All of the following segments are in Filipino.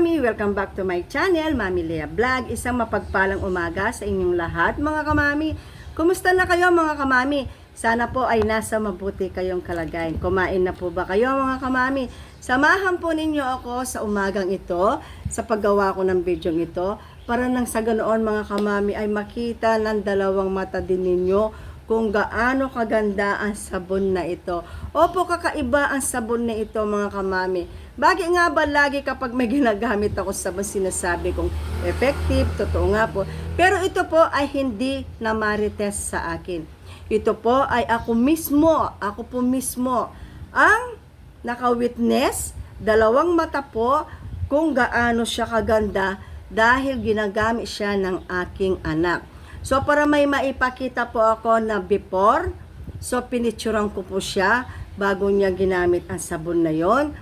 Kamami! Welcome back to my channel, Mami Lea Vlog. Isang mapagpalang umaga sa inyong lahat mga kamami. Kumusta na kayo mga kamami? Sana po ay nasa mabuti kayong kalagayan. Kumain na po ba kayo mga kamami? Samahan po ninyo ako sa umagang ito, sa paggawa ko ng video ito, para nang sa ganoon mga kamami ay makita ng dalawang mata din ninyo kung gaano kaganda ang sabon na ito. Opo, kakaiba ang sabon na ito mga kamami. Bagay nga ba lagi kapag may ginagamit ako sa sabon sinasabi kong effective, totoo nga po. Pero ito po ay hindi na marites sa akin. Ito po ay ako mismo, ako po mismo ang naka-witness, dalawang mata po kung gaano siya kaganda dahil ginagamit siya ng aking anak. So, para may maipakita po ako na before, so pinicturean ko po siya bago niya ginamit ang sabon na yon.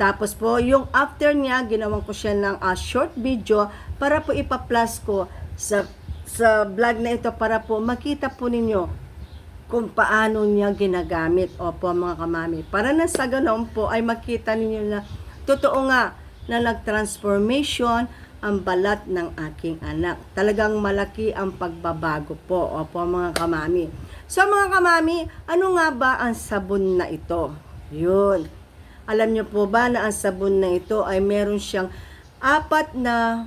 Tapos po, yung after niya, ginawan ko siya ng ah, short video para po ipa-plus ko sa, sa vlog na ito para po makita po ninyo kung paano niya ginagamit. Opo mga kamami. Para na sa ganoon po ay makita ninyo na totoo nga na nag-transformation ang balat ng aking anak. Talagang malaki ang pagbabago po. Opo mga kamami. So mga kamami, ano nga ba ang sabon na ito? Yun. Alam niyo po ba na ang sabon na ito ay meron siyang apat na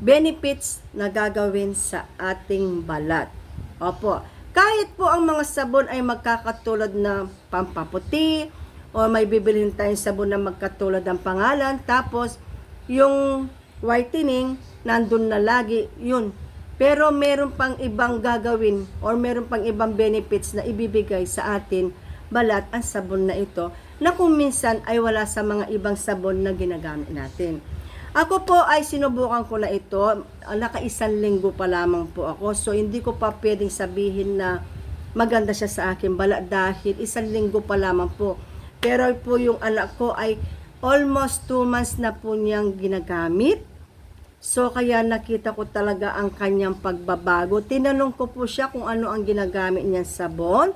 benefits na gagawin sa ating balat. Opo. Kahit po ang mga sabon ay magkakatulad na pampaputi o may bibilhin tayong sabon na magkatulad ng pangalan tapos yung whitening nandun na lagi yun. Pero meron pang ibang gagawin or meron pang ibang benefits na ibibigay sa atin balat ang sabon na ito na kung minsan ay wala sa mga ibang sabon na ginagamit natin. Ako po ay sinubukan ko na ito, nakaisang linggo pa lamang po ako, so hindi ko pa pwedeng sabihin na maganda siya sa akin bala dahil isang linggo pa lamang po. Pero po yung anak ko ay almost 2 months na po niyang ginagamit. So kaya nakita ko talaga ang kanyang pagbabago. Tinanong ko po siya kung ano ang ginagamit niyang sabon.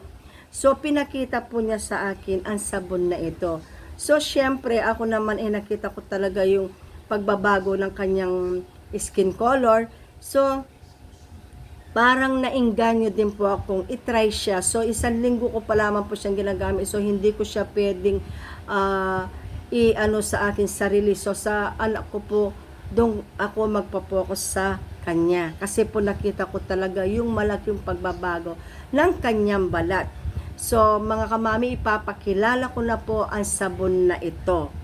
So pinakita po niya sa akin ang sabon na ito. So syempre ako naman ay nakita ko talaga yung pagbabago ng kanyang skin color. So parang nainganyo din po akong itry siya. So, isang linggo ko pa lamang po siyang ginagamit. So, hindi ko siya pwedeng ah, i-ano sa akin sarili. So, sa anak ko po, doon ako magpapokus sa kanya. Kasi po nakita ko talaga yung malaking pagbabago ng kanyang balat. So, mga kamami, ipapakilala ko na po ang sabon na ito.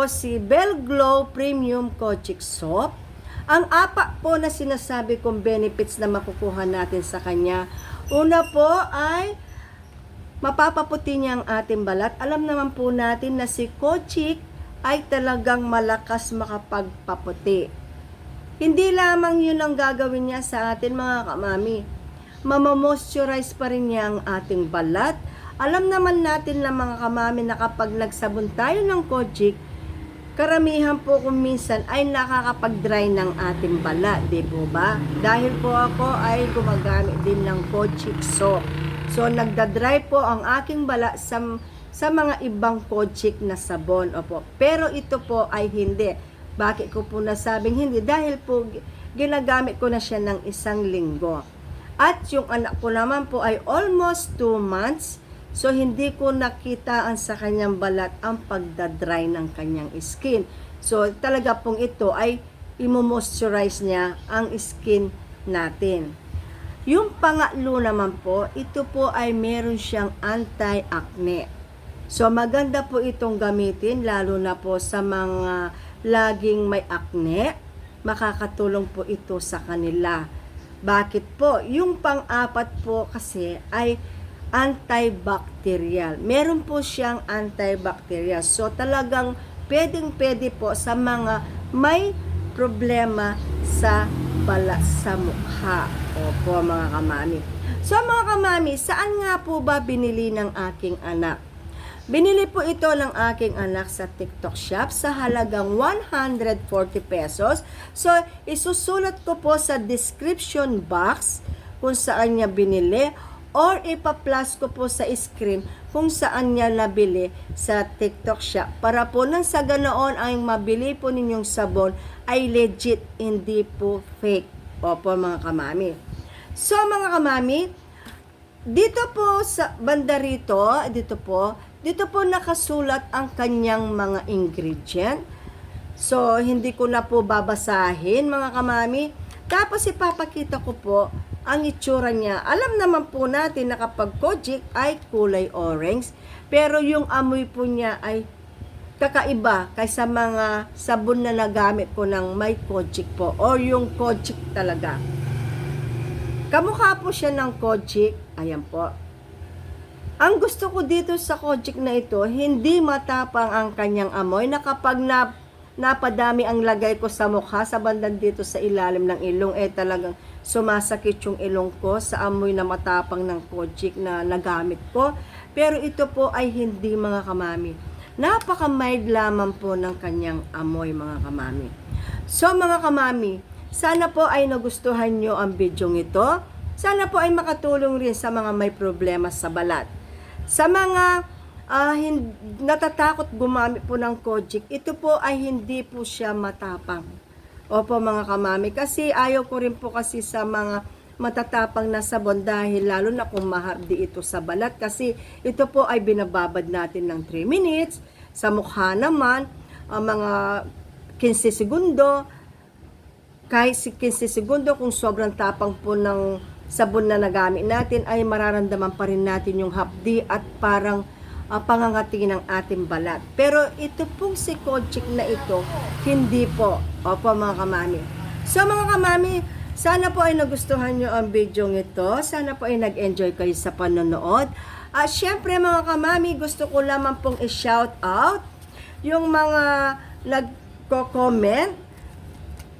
Po si Bell Glow Premium Kochik Soap. Ang apa po na sinasabi kong benefits na makukuha natin sa kanya. Una po ay mapapaputi niya ang ating balat. Alam naman po natin na si Kochik ay talagang malakas makapagpaputi. Hindi lamang yun ang gagawin niya sa atin mga kamami. Mamamoisturize pa rin niya ang ating balat. Alam naman natin na mga kamami na kapag nagsabon tayo ng Kojic, karamihan po kung minsan ay nakakapag-dry ng ating balat, di po ba? Dahil po ako ay gumagamit din ng Kojic soap. So nagda-dry po ang aking balat sa, sa mga ibang Kojic na sabon. Opo. Pero ito po ay hindi. Bakit ko po nasabing hindi? Dahil po ginagamit ko na siya ng isang linggo. At yung anak ko naman po ay almost 2 months. So, hindi ko nakitaan sa kanyang balat ang pagdadry ng kanyang skin. So, talaga pong ito ay imo-moisturize niya ang skin natin. Yung pangatlo naman po, ito po ay meron siyang anti-acne. So maganda po itong gamitin lalo na po sa mga laging may acne. Makakatulong po ito sa kanila. Bakit po? Yung pang-apat po kasi ay antibacterial. Meron po siyang antibacterial. So talagang pwedeng-pwede po sa mga may problema sa balat sa mukha. Opo mga kamami. So mga kamami, saan nga po ba binili ng aking anak? Binili po ito ng aking anak sa TikTok shop sa halagang 140 pesos. So, isusulat ko po sa description box kung saan niya binili or ipa-plus ko po sa screen kung saan niya nabili sa TikTok shop para po nang sa ganoon ay mabili po ninyong sabon ay legit, hindi po fake. Opo mga kamami. So mga kamami, dito po sa banda rito, dito po, dito po nakasulat ang kanyang mga ingredient. So, hindi ko na po babasahin mga kamami. Tapos ipapakita ko po ang itsura niya. Alam naman po natin na kapag kojic ay kulay orange. Pero yung amoy po niya ay kakaiba kaysa mga sabon na nagamit ko ng may kojic po. Or yung kojic talaga. Kamukha po siya ng kojic. Ayan po. Ang gusto ko dito sa kojic na ito, hindi matapang ang kanyang amoy na kapag na, napadami ang lagay ko sa mukha, sa bandang dito sa ilalim ng ilong, eh talagang sumasakit yung ilong ko sa amoy na matapang ng kojic na nagamit ko. Pero ito po ay hindi mga kamami. Napaka-mild lamang po ng kanyang amoy mga kamami. So mga kamami, sana po ay nagustuhan nyo ang video ito. Sana po ay makatulong rin sa mga may problema sa balat. Sa mga ah, hin- natatakot gumamit po ng Kojic, ito po ay hindi po siya matapang. Opo mga kamami, kasi ayaw ko rin po kasi sa mga matatapang na sabon dahil lalo na kung mahardi ito sa balat kasi ito po ay binababad natin ng 3 minutes. Sa mukha naman, ang mga 15 segundo, kahit si 15 segundo kung sobrang tapang po ng sabon na nagamit natin ay mararamdaman pa rin natin yung hapdi at parang ah, pangangati ng ating balat. Pero ito pong si Kojic na ito, hindi po. Opo mga kamami. So mga kamami, sana po ay nagustuhan nyo ang video ito. Sana po ay nag-enjoy kayo sa panonood. At syempre mga kamami, gusto ko lamang pong i-shout out yung mga nagko-comment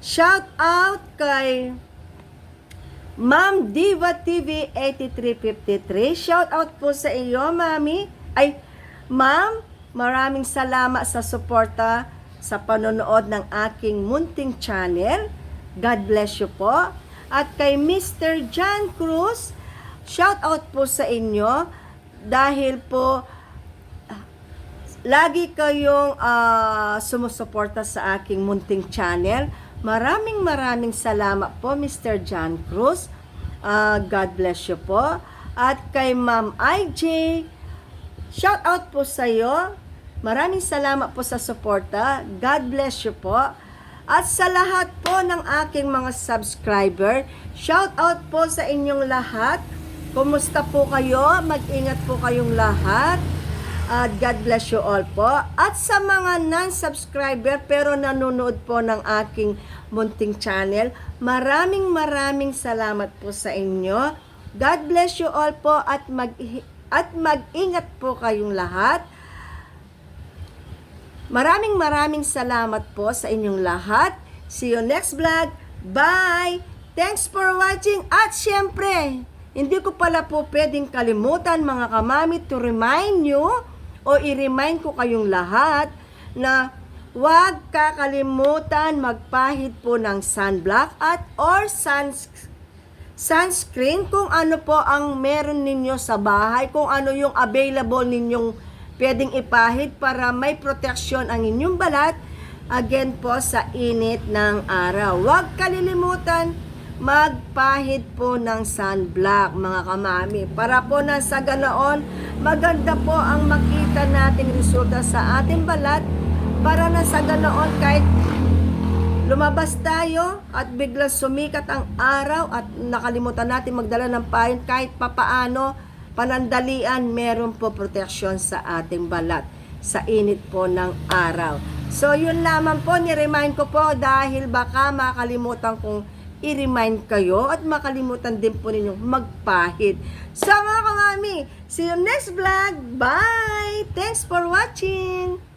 Shout out kay Ma'am Diva TV 8353. Shout out po sa iyo, Mami. Ay, Ma'am, maraming salamat sa suporta sa panonood ng aking munting channel. God bless you po. At kay Mr. John Cruz, shout out po sa inyo dahil po lagi kayong ah, sumusuporta sa aking munting channel. Maraming maraming salamat po Mr. John Cruz. Ah, God bless you po. At kay Ma'am IJ, shout out po sa iyo. Maraming salamat po sa suporta. God bless you po. At sa lahat po ng aking mga subscriber, shout out po sa inyong lahat. Kumusta po kayo? Mag-ingat po kayong lahat. At God bless you all po. At sa mga non-subscriber pero nanonood po ng aking munting channel, maraming maraming salamat po sa inyo. God bless you all po at mag at mag-ingat po kayong lahat. Maraming maraming salamat po sa inyong lahat. See you next vlog. Bye! Thanks for watching at syempre, hindi ko pala po pwedeng kalimutan mga kamami to remind you o i-remind ko kayong lahat na huwag kakalimutan magpahid po ng sunblock at or suns sunscreen kung ano po ang meron ninyo sa bahay, kung ano yung available ninyong pwedeng ipahid para may proteksyon ang inyong balat again po sa init ng araw. Huwag kalilimutan magpahid po ng sunblock mga kamami. Para po na sa ganoon, maganda po ang makita nating resulta sa ating balat para na sa ganoon kahit lumabas tayo at bigla sumikat ang araw at nakalimutan natin magdala ng pahid kahit papaano panandalian meron po proteksyon sa ating balat sa init po ng araw. So yun lamang po, ni-remind ko po dahil baka makalimutan kong i-remind kayo at makalimutan din po ninyong magpahid. So mga kamami, see you next vlog. Bye! Thanks for watching!